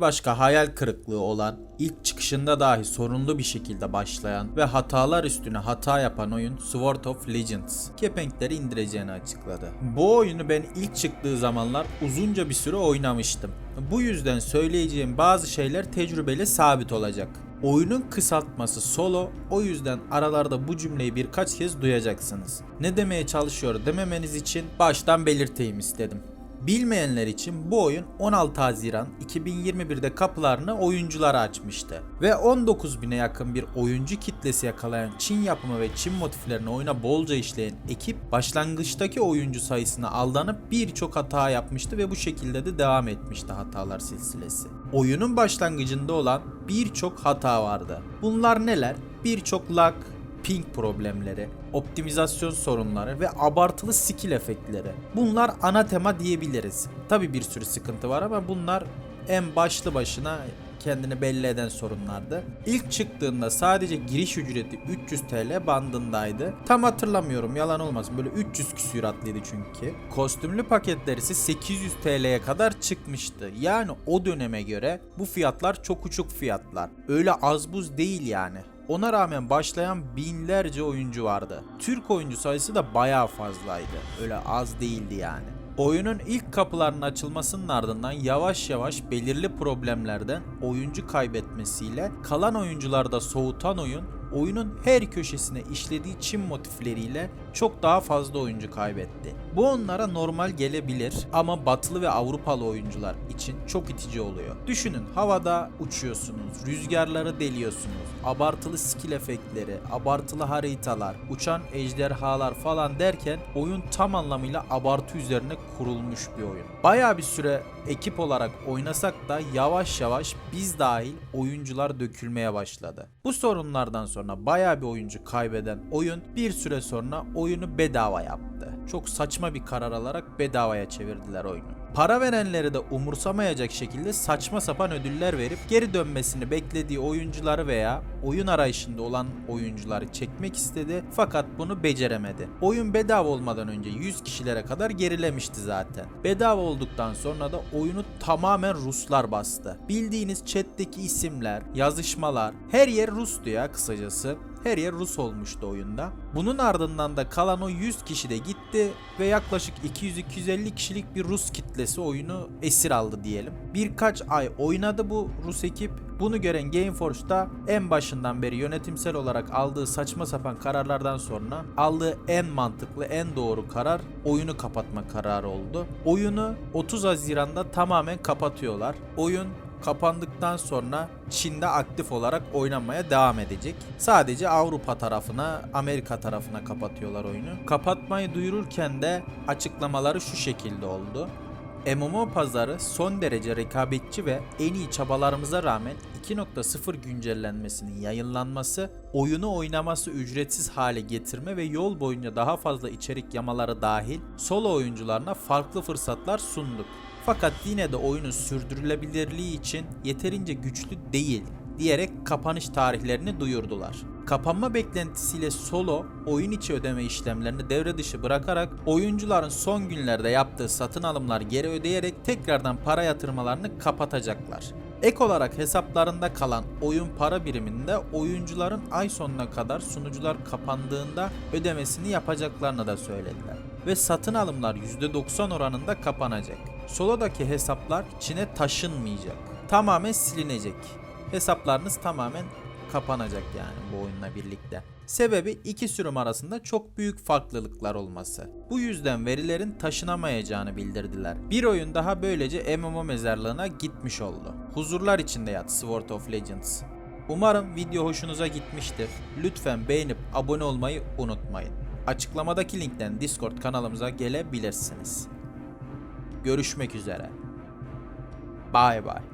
Başka hayal kırıklığı olan, ilk çıkışında dahi sorunlu bir şekilde başlayan ve hatalar üstüne hata yapan oyun Sword of Legends kepenkleri indireceğini açıkladı. Bu oyunu ben ilk çıktığı zamanlar uzunca bir süre oynamıştım. Bu yüzden söyleyeceğim bazı şeyler tecrübeyle sabit olacak. Oyunun kısaltması solo, o yüzden aralarda bu cümleyi birkaç kez duyacaksınız. Ne demeye çalışıyor dememeniz için baştan belirteyim istedim. Bilmeyenler için bu oyun 16 Haziran 2021'de kapılarını oyunculara açmıştı. Ve 19 bine yakın bir oyuncu kitlesi yakalayan Çin yapımı ve Çin motiflerini oyuna bolca işleyen ekip başlangıçtaki oyuncu sayısına aldanıp birçok hata yapmıştı ve bu şekilde de devam etmişti hatalar silsilesi. Oyunun başlangıcında olan birçok hata vardı. Bunlar neler? Birçok lag, ping problemleri, optimizasyon sorunları ve abartılı skill efektleri. Bunlar ana tema diyebiliriz. Tabi bir sürü sıkıntı var ama bunlar en başlı başına kendini belli eden sorunlardı. İlk çıktığında sadece giriş ücreti 300 TL bandındaydı. Tam hatırlamıyorum yalan olmasın böyle 300 küsüratlıydı çünkü. Kostümlü paketler ise 800 TL'ye kadar çıkmıştı. Yani o döneme göre bu fiyatlar çok uçuk fiyatlar. Öyle az buz değil yani. Ona rağmen başlayan binlerce oyuncu vardı. Türk oyuncu sayısı da bayağı fazlaydı. Öyle az değildi yani. Oyunun ilk kapılarının açılmasının ardından yavaş yavaş belirli problemlerden oyuncu kaybetmesiyle kalan oyuncuları da soğutan oyun oyunun her köşesine işlediği Çin motifleriyle çok daha fazla oyuncu kaybetti. Bu onlara normal gelebilir ama batılı ve Avrupalı oyuncular için çok itici oluyor. Düşünün havada uçuyorsunuz, rüzgarları deliyorsunuz, abartılı skill efektleri, abartılı haritalar, uçan ejderhalar falan derken oyun tam anlamıyla abartı üzerine kurulmuş bir oyun. Bayağı bir süre ekip olarak oynasak da yavaş yavaş biz dahil oyuncular dökülmeye başladı. Bu sorunlardan sonra bayağı bir oyuncu kaybeden oyun bir süre sonra oyunu bedava yaptı. Çok saçma bir karar alarak bedavaya çevirdiler oyunu. Para verenleri de umursamayacak şekilde saçma sapan ödüller verip geri dönmesini beklediği oyuncuları veya oyun arayışında olan oyuncuları çekmek istedi fakat bunu beceremedi. Oyun bedava olmadan önce 100 kişilere kadar gerilemişti zaten. Bedava olduktan sonra da oyunu tamamen Ruslar bastı. Bildiğiniz chatteki isimler, yazışmalar, her yer Rus'tu ya kısacası. Her yer Rus olmuştu oyunda. Bunun ardından da kalan o 100 kişi de gitti ve yaklaşık 200-250 kişilik bir Rus kitlesi oyunu esir aldı diyelim. Birkaç ay oynadı bu Rus ekip. Bunu gören Gameforce da en başından beri yönetimsel olarak aldığı saçma sapan kararlardan sonra aldığı en mantıklı, en doğru karar oyunu kapatma kararı oldu. Oyunu 30 Haziran'da tamamen kapatıyorlar. Oyun kapandıktan sonra Çin'de aktif olarak oynanmaya devam edecek. Sadece Avrupa tarafına, Amerika tarafına kapatıyorlar oyunu. Kapatmayı duyururken de açıklamaları şu şekilde oldu. MMO pazarı son derece rekabetçi ve en iyi çabalarımıza rağmen 2.0 güncellenmesinin yayınlanması, oyunu oynaması ücretsiz hale getirme ve yol boyunca daha fazla içerik yamaları dahil solo oyuncularına farklı fırsatlar sunduk. Fakat yine de oyunun sürdürülebilirliği için yeterince güçlü değil diyerek kapanış tarihlerini duyurdular. Kapanma beklentisiyle solo oyun içi ödeme işlemlerini devre dışı bırakarak oyuncuların son günlerde yaptığı satın alımlar geri ödeyerek tekrardan para yatırmalarını kapatacaklar. Ek olarak hesaplarında kalan oyun para biriminde oyuncuların ay sonuna kadar sunucular kapandığında ödemesini yapacaklarını da söylediler. Ve satın alımlar %90 oranında kapanacak. Solo'daki hesaplar Çin'e taşınmayacak. Tamamen silinecek. Hesaplarınız tamamen kapanacak yani bu oyunla birlikte. Sebebi iki sürüm arasında çok büyük farklılıklar olması. Bu yüzden verilerin taşınamayacağını bildirdiler. Bir oyun daha böylece MMO mezarlığına gitmiş oldu. Huzurlar içinde yat Sword of Legends. Umarım video hoşunuza gitmiştir. Lütfen beğenip abone olmayı unutmayın. Açıklamadaki linkten Discord kanalımıza gelebilirsiniz. Görüşmek üzere. Bye bye.